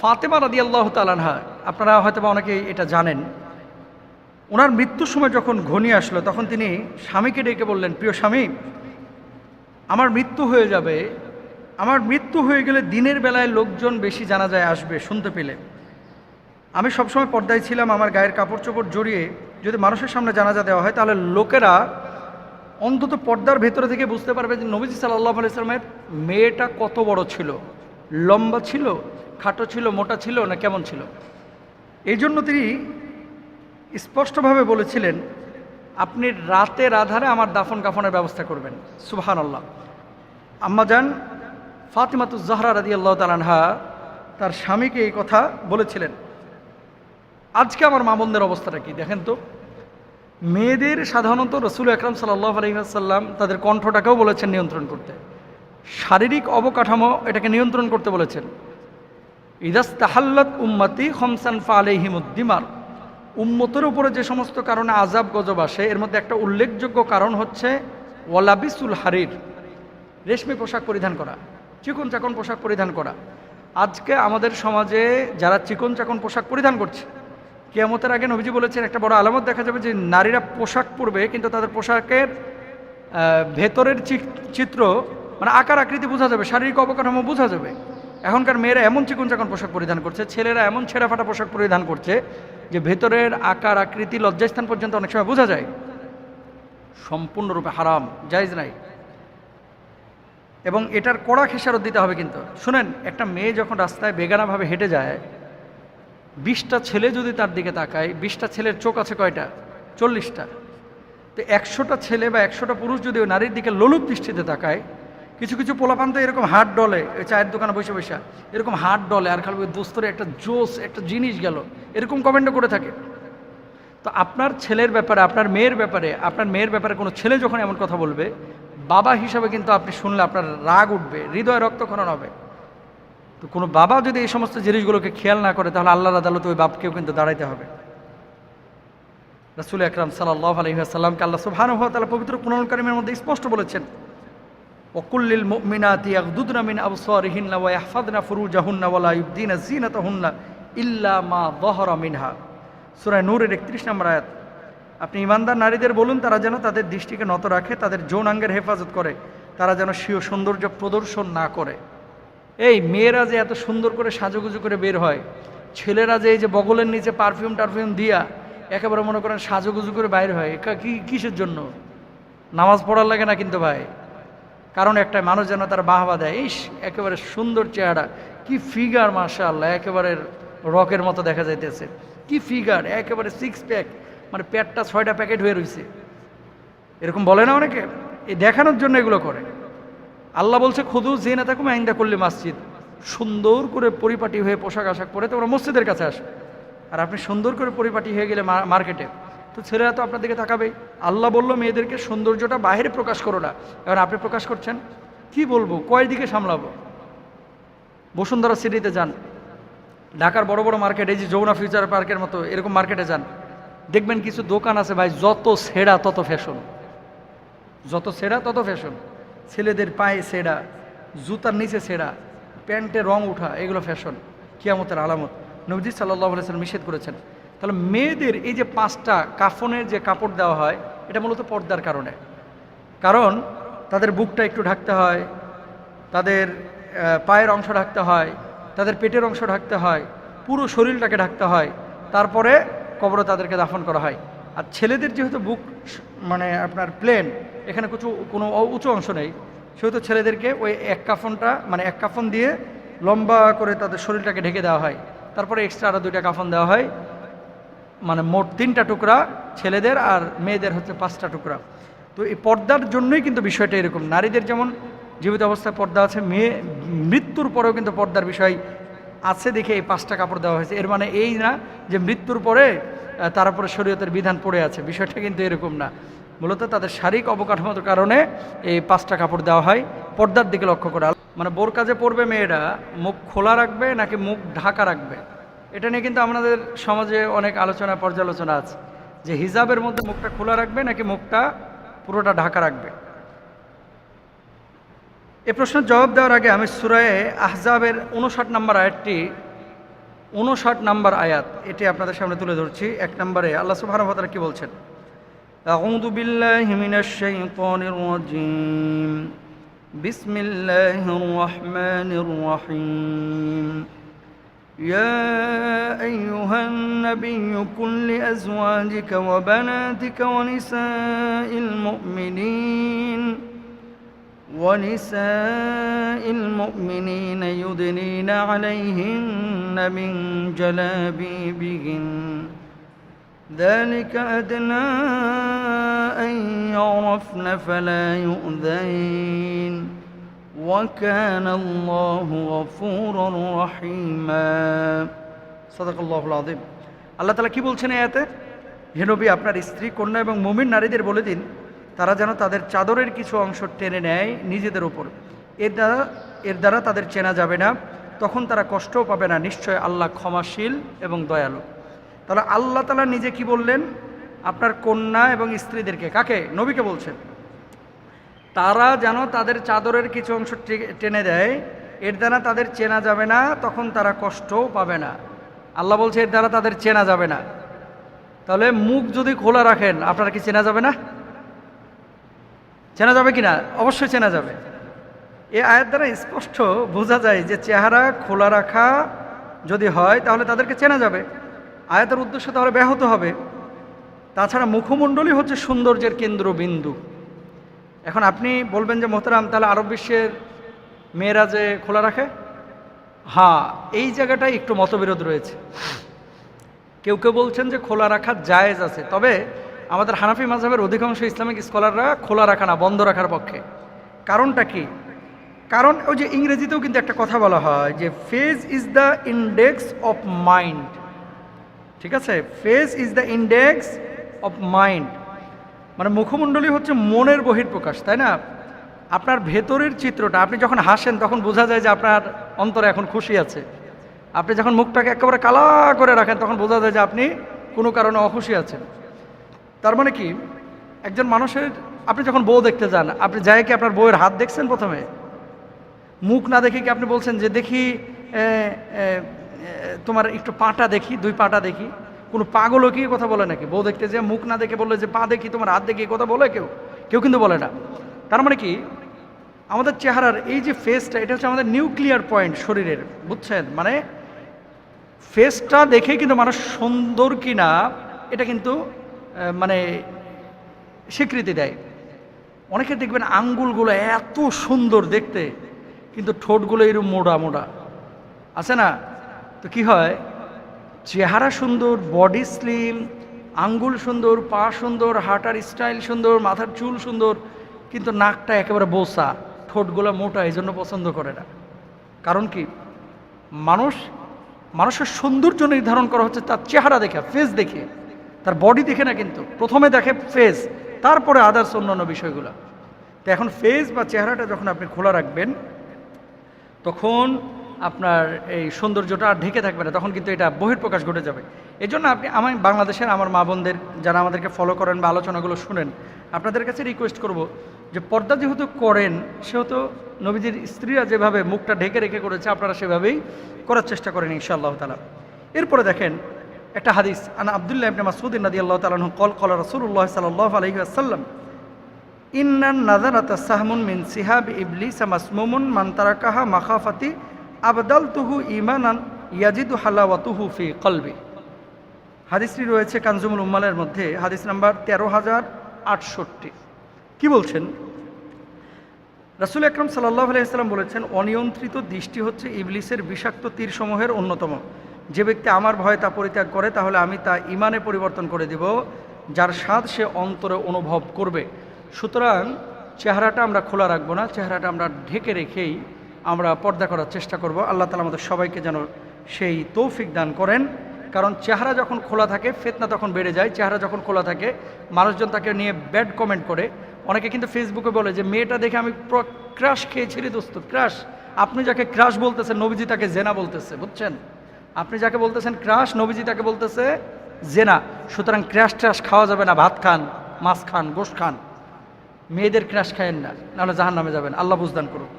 ফাতেমা রাদি আল্লাহ তালানহা আপনারা হয়তো বা অনেকে এটা জানেন ওনার মৃত্যুর সময় যখন ঘনিয়ে আসলো, তখন তিনি স্বামীকে ডেকে বললেন, প্রিয় স্বামী, আমার মৃত্যু হয়ে যাবে। আমার মৃত্যু হয়ে গেলে দিনের বেলায় লোকজন বেশি জানা যায় আসবে শুনতে পেলে। আমি সবসময় পর্দায় ছিলাম, আমার গায়ের কাপড় চোপড় জড়িয়ে। যদি মানুষের সামনে জানাজা দেওয়া হয়, তাহলে লোকেরা অন্তত পর্দার ভেতরে থেকে বুঝতে পারবে যে নবীজি সাল্লাহ আলাইসলামের মেয়েটা কত বড় ছিল, লম্বা ছিল খাটো ছিল, মোটা ছিল না কেমন ছিল? এই জন্য তিনি স্পষ্টভাবে বলেছিলেন, আপনি রাতের আধারে আমার দাফন কাফনের ব্যবস্থা করবেন। সুবহান আল্লাহ আম্মাজান ফাতিমাতু জাহরা রাদি আল্লাহ তালানহা তার স্বামীকে এই কথা বলেছিলেন। আজকে আমার মামনদের অবস্থাটা কি দেখেন তো? মেয়েদের সাধারণত রসুল আকরাম সাল্লাহ আলহিহাসাল্লাম তাদের কণ্ঠটাকেও বলেছেন নিয়ন্ত্রণ করতে। শারীরিক অবকাঠামো এটাকে নিয়ন্ত্রণ করতে বলেছেন। ইদাস তাহাল্লাত উম্মাতি খমসান ফা আলহিমুদ্দিমার উম্মতের উপরে যে সমস্ত কারণে আজাব গজব আসে, এর মধ্যে একটা উল্লেখযোগ্য কারণ হচ্ছে ওয়ালাবিসুল হারির, রেশমি পোশাক পরিধান করা, চিকন চাকন পোশাক পরিধান করা। আজকে আমাদের সমাজে যারা চিকন চাকন পোশাক পরিধান করছে, কেয়ামতের আগে নবীজি বলেছেন, একটা বড় আলামত দেখা যাবে যে নারীরা পোশাক পরবে, কিন্তু তাদের পোশাকের ভেতরের চিত্র মানে আকার আকৃতি বোঝা যাবে, শারীরিক অবকাঠামো বোঝা যাবে। এখনকার মেয়েরা এমন চিকন চাকন পোশাক পরিধান করছে, ছেলেরা এমন ছেঁড়া ফাটা পোশাক পরিধান করছে যে ভেতরের আকার, আকৃতি, লজ্জাস্থান পর্যন্ত অনেক সময় বোঝা যায়। সম্পূর্ণরূপে হারাম, জায়জ নাই। এবং এটার কড়া খেসারত দিতে হবে কিন্তু। শুনেন, একটা মেয়ে যখন রাস্তায় বেগানাভাবে হেঁটে যায়, বিশটা ছেলে যদি তার দিকে তাকায়, বিশটা ছেলের চোখ আছে কয়টা? চল্লিশটা। তো একশোটা ছেলে বা একশোটা পুরুষ যদি ওই নারীর দিকে লোলুপ দৃষ্টিতে তাকায় কিছু কিছু পোলাপান তো এরকম হাট ডলে চায়ের দোকানে বসে বসে। এরকম হাট ডলে, আর খালি দোস্তরে একটা জোস একটা জিনিস গেল। এরকম কমেন্টও করে থাকে। তো আপনার ছেলের ব্যাপারে, আপনার মেয়ের ব্যাপারে, আপনার মেয়ের ব্যাপারে কোনো ছেলে যখন এমন কথা বলবে, বাবা হিসাবে কিন্তু আপনি শুনলে আপনার রাগ উঠবে, হৃদয় রক্তক্ষরণ হবে। তো কোনো বাবা যদি এই সমস্ত জিনিসগুলোকে খেয়াল না করে, তাহলে আল্লাহর আদালতে ওই বাপকেও কিন্তু দাঁড়াইতে হবে। রাসুল আকরাম সাল্লাহ আলহিহাসাল্লামকে আল্লাহ সুবহান হওয়া তালা পবিত্র কুরআন কারিমের মধ্যে স্পষ্ট বলেছেন ওকুল্লিল মুমিনাতি ইয়াগদুদনা মিন আবসারিহিন্না ওয়া ইয়াহফাদনা ফুরুজাহুন্না ওয়া লা ইউবদিনা যিনাতাহুন্না ইল্লা মা যহরা মিনহা। সূরা নূরের 31 নম্বর আয়াত। আপনি ইমানদার নারীদের বলুন, তারা যেন তাদের দৃষ্টিকে নত রাখে, তাদের যৌনাঙ্গের হেফাজত করে, তারা যেন স্বীয় সৌন্দর্য প্রদর্শন না করে। এই মেয়েরা যে এত সুন্দর করে সাজুগুজু করে বের হয়, ছেলেরা যে এই যে বগলের নিচে পারফিউম টারফিউম দিয়া একেবারে মনে করেন সাজুগুজু করে বাইর হয় কি কিসের জন্য? নামাজ পড়ার লাগে না কিন্তু ভাই। কারণ একটা মানুষ যেন তার বাহবা দেয়, ইস, একেবারে সুন্দর চেহারা। কি ফিগার আল্লাহ একেবারে রকের মতো দেখা যাইতেছে। কি ফিগার একেবারে সিক্স প্যাক মানে প্যাটটা ছয়টা প্যাকেট হয়ে রয়েছে এরকম বলে না অনেকে? এই দেখানোর জন্য এগুলো করে। আল্লাহ বলছে, খুদু যে না থাকুম আইন্দা করলে মসজিদ। সুন্দর করে পরিপাটি হয়ে পোশাক আশাক পরে তোমরা মসজিদের কাছে আসো। আর আপনি সুন্দর করে পরিপাটি হয়ে গেলে মার্কেটে। তো ছেলেরা তো আপনার দিকে তাকাবেই। আল্লাহ বলল, মেয়েদেরকে সৌন্দর্যটা বাইরে প্রকাশ করো না। এবার আপনি প্রকাশ করছেন? কি বলব? কয় দিকে সামলাবো? বসুন্ধরা সিটিতে যান। ঢাকার বড় বড় মার্কেট, এই যে যমুনা ফিউচার পার্কের মতো, এরকম মার্কেটে যান। দেখবেন কিছু দোকান আছে ভাই, যত সেরা তত ফ্যাশন যত সেরা তত ফ্যাশন ছেলেদের পায়ে সেরা, জুতার নিচে সেরা প্যান্টে রং উঠা, এগুলো ফ্যাশন কিয়ামতের আলামত। নবজি সাল্লাহ সাল্লাম নিষেধ করেছেন। তাহলে মেয়েদের এই যে পাঁচটা কাফনের যে কাপড় দেওয়া হয়, এটা মূলত পর্দার কারণে। কারণ তাদের বুকটা একটু ঢাকতে হয়, তাদের পায়ের অংশ ঢাকতে হয়, তাদের পেটের অংশ ঢাকতে হয়, পুরো শরীরটাকে ঢাকতে হয়, তারপরে কবরে তাদেরকে দাফন করা হয়। আর ছেলেদের যেহেতু বুক মানে আপনার প্লেন, এখানে কিছু কোনো উঁচু অংশ নেই, সেহেতু ছেলেদেরকে ওই এক কাফনটা মানে এক কাফন দিয়ে লম্বা করে তাদের শরীরটাকে ঢেকে দেওয়া হয়। তারপরে এক্সট্রা আরও দুইটা কাফন দেওয়া হয়। মানে মোট তিনটা টুকরা ছেলেদের আর মেয়েদের হচ্ছে পাঁচটা টুকরা। তো এই পর্দার জন্যই কিন্তু বিষয়টা এরকম। নারীদের যেমন জীবিত অবস্থায় পর্দা আছে মেয়ে মৃত্যুর পরেও কিন্তু পর্দার বিষয় আছে দেখে এই পাঁচটা কাপড় দেওয়া হয়েছে। এর মানে এই না যে মৃত্যুর পরে আহ, তার উপরে শরীয়তের বিধান পড়ে আছে। বিষয়টা কিন্তু এরকম না। মূলত তাদের শারীরিক অবকাঠামোর কারণে এই পাঁচটা কাপড় দেওয়া হয়। পর্দার দিকে লক্ষ্য করা। মানে বোর কাজে পড়বে মেয়েরা মুখ খোলা রাখবে নাকি মুখ ঢাকা রাখবে? এটা নিয়ে কিন্তু আমাদের সমাজে অনেক আলোচনা পর্যালোচনা আছে যে হিজাবের মধ্যে মুখটা খোলা রাখবে নাকি মুখটা পুরোটা ঢাকা রাখবে এ প্রশ্নের জবাব দেওয়ার আগে আমি সুরায়ে আহজাবের উনষাট নম্বর আয়াতটি উনষাট নাম্বার আয়াত এটি আপনাদের সামনে তুলে ধরছি এক নম্বরে আল্লাহ সুবহানাহু ওয়া তাআলা কি বলছেন أعوذ بالله من الشيطان الرجيم بسم الله الرحمن الرحيم يا أيها النبي كن لأزواجك وبناتك ونساء المؤمنين ونساء المؤمنين يدنين عليهن من جلابيبهن. ذلك أدنى أن يعرفن فلا يؤذين. وكان الله غفورا رحيما صدق الله العظيم আল্লাহ তালা কি বলছেন এই আয়াতে হে নবী আপনার স্ত্রী কন্যা এবং মুমিন নারীদের বলে দিন তারা যেন তাদের চাদরের কিছু অংশ টেনে নেয় নিজেদের ওপর এর দ্বারা এর দ্বারা তাদের চেনা যাবে না তখন তারা কষ্টও পাবে না নিশ্চয় আল্লাহ ক্ষমাশীল এবং দয়ালু তাহলে আল্লাহ তালা নিজে কি বললেন আপনার কন্যা এবং স্ত্রীদেরকে কাকে নবীকে বলছেন তারা যেন তাদের চাদরের কিছু অংশ টেনে দেয়। এর দ্বারা তাদের চেনা যাবে না, তখন তারা কষ্টও পাবে না। আল্লাহ বলছে, এর দ্বারা তাদের চেনা যাবে না। তাহলে মুখ যদি খোলা রাখেন, আপনারা কি চেনা যাবে না? চেনা যাবে কি না অবশ্যই চেনা যাবে। এ আয়ের দ্বারা স্পষ্ট বোঝা যায় যে চেহারা খোলা রাখা যদি হয়, তাহলে তাদেরকে চেনা যাবে। আয়াতের উদ্দেশ্য তাহলে ব্যাহত হবে। তাছাড়া মুখমণ্ডলই হচ্ছে সৌন্দর্যের কেন্দ্রবিন্দু। এখন আপনি বলবেন যে, মোহতারাম, তাহলে আরব বিশ্বের মেয়েরা যে খোলা রাখে? হ্যাঁ এই জায়গাটায় একটু মতবিরোধ রয়েছে। কেউ কেউ বলছেন যে, খোলা রাখা জায়েজ আছে। তবে আমাদের হানাফি মাঝহের অধিকাংশ ইসলামিক স্কলাররা খোলা রাখা না, বন্ধ রাখার পক্ষে। কারণটা কি? কারণ ওই যে ইংরেজিতেও কিন্তু একটা কথা বলা হয় যে, face is the index of mind. ঠিক আছে? Face is the index of mind. মানে মুখমণ্ডলী হচ্ছে মনের বহির্প্রকাশ তাই না? আপনার ভেতরের চিত্রটা, আপনি যখন হাসেন তখন বোঝা যায় যে আপনার অন্তরে এখন খুশি আছে। আপনি যখন মুখটাকে একেবারে কালা করে রাখেন তখন বোঝা যায় যে আপনি কোনো কারণে অখুশি আছেন। তার মানে কি? একজন মানুষের, আপনি যখন বউ দেখতে যান, আপনি যাই কি আপনার বউয়ের হাত দেখছেন প্রথমে? মুখ না দেখে কি আপনি বলছেন যে দেখি তোমার একটু পাটা দেখি, দুই পাটা দেখি? কোনো পাগলও কি কথা বলে নাকি? বউ দেখতে যে মুখ না দেখে বললে যে, পা দেখি, তোমার হাত দেখি কথা বলে কেউ? কেউ কিন্তু বলে না। তার মানে কি? আমাদের চেহারার এই যে ফেসটা এটা হচ্ছে আমাদের নিউক্লিয়ার পয়েন্ট শরীরের, বুঝছেন? মানে ফেসটা দেখে কিন্তু মানুষ সুন্দর কি না এটা কিন্তু মানে স্বীকৃতি দেয়। অনেকে দেখবেন আঙ্গুলগুলো এত সুন্দর দেখতে, কিন্তু ঠোঁটগুলো এরকম মোড়া মোড়া। আছে না? তো কি হয়? চেহারা সুন্দর বডি স্লিম আঙ্গুল সুন্দর, পা সুন্দর হাঁটার স্টাইল সুন্দর, মাথার চুল সুন্দর, কিন্তু নাকটা একেবারে বোসা, ঠোঁটগুলো মোটা, এই জন্য পছন্দ করে না। কারণ কি? মানুষ, মানুষের সৌন্দর্য নির্ধারণ করা হচ্ছে তার চেহারা দেখে ফেস দেখে। তার বডি দেখে না কিন্তু, প্রথমে দেখে ফেস তারপরে আদার্স অন্যান্য বিষয়গুলো। তো এখন ফেস বা চেহারাটা যখন আপনি খোলা রাখবেন, তখন আপনার এই সৌন্দর্যটা আর ঢেকে থাকবে না, তখন কিন্তু এটা বহির্প্রকাশ ঘটে যাবে। এই জন্য আপনি, আমি বাংলাদেশের আমার মা বোনদের যারা আমাদেরকে ফলো করেন বা আলোচনাগুলো শুনেন, আপনাদের কাছে রিকোয়েস্ট করব যে পর্দা যেহেতু করেন, সেহেতু নবীজির স্ত্রীরা যেভাবে মুখটা ঢেকে রেখে করেছে, আপনারা সেভাবেই করার চেষ্টা করেন ইনশাআল্লাহ তালা এরপরে দেখেন একটা হাদিস, আনা আবদুল্লাহ ইবনে মাসউদ রাদি আল্লাহ তালাহ কল কল রসুল্লাহ সাল্লাহ আলহি আসাল্লাম ইন্নান নাজারাতা সাহমুন মিন সিহাব ইবলিস মাসমুমুন মান্তারাকাহা মাখাফাতি আবদাল তুহু ইমানান ইয়াজিদু হালাওয়াতুহু ফি কলবি। হাদিসটি রয়েছে কানজুমুল উম্মালের মধ্যে, হাদিস নাম্বার তেরো হাজার আটষট্টি। কি বলছেন? রাসুল আকরম সাল্লাহ আলাইসাল্লাম বলেছেন, অনিয়ন্ত্রিত দৃষ্টি হচ্ছে ইবলিসের বিষাক্ত তীরসমূহের অন্যতম। যে ব্যক্তি আমার ভয় তা পরিত্যাগ করে, তাহলে আমি তা ইমানে পরিবর্তন করে দেব, যার স্বাদ সে অন্তরে অনুভব করবে। সুতরাং চেহারাটা আমরা খোলা রাখব না, চেহারাটা আমরা ঢেকে রেখেই আমরা পর্দা করার চেষ্টা করব। আল্লাহ তালা আমাদের সবাইকে যেন সেই তৌফিক দান করেন। কারণ চেহারা যখন খোলা থাকে, ফেতনা তখন বেড়ে যায়। চেহারা যখন খোলা থাকে, মানুষজন তাকে নিয়ে ব্যাড কমেন্ট করে। অনেকে কিন্তু ফেসবুকে বলে যে, মেয়েটা দেখে আমি ক্রাশ খেয়েছি রে দোস্ত ক্রাশ আপনি যাকে ক্রাশ বলতেছেন, নবীজি তাকে জেনা বলতেছে, বুঝছেন? আপনি যাকে বলতেছেন ক্রাশ নবীজি তাকে বলতেছে জেনা। সুতরাং ক্রাশ ট্রাশ খাওয়া যাবে না। ভাত খান, মাছ খান, গোশ খান। মেয়েদের ক্রাশ খায়েন না, নাহলে জাহান নামে যাবেন। আল্লাহ বুঝদান করুন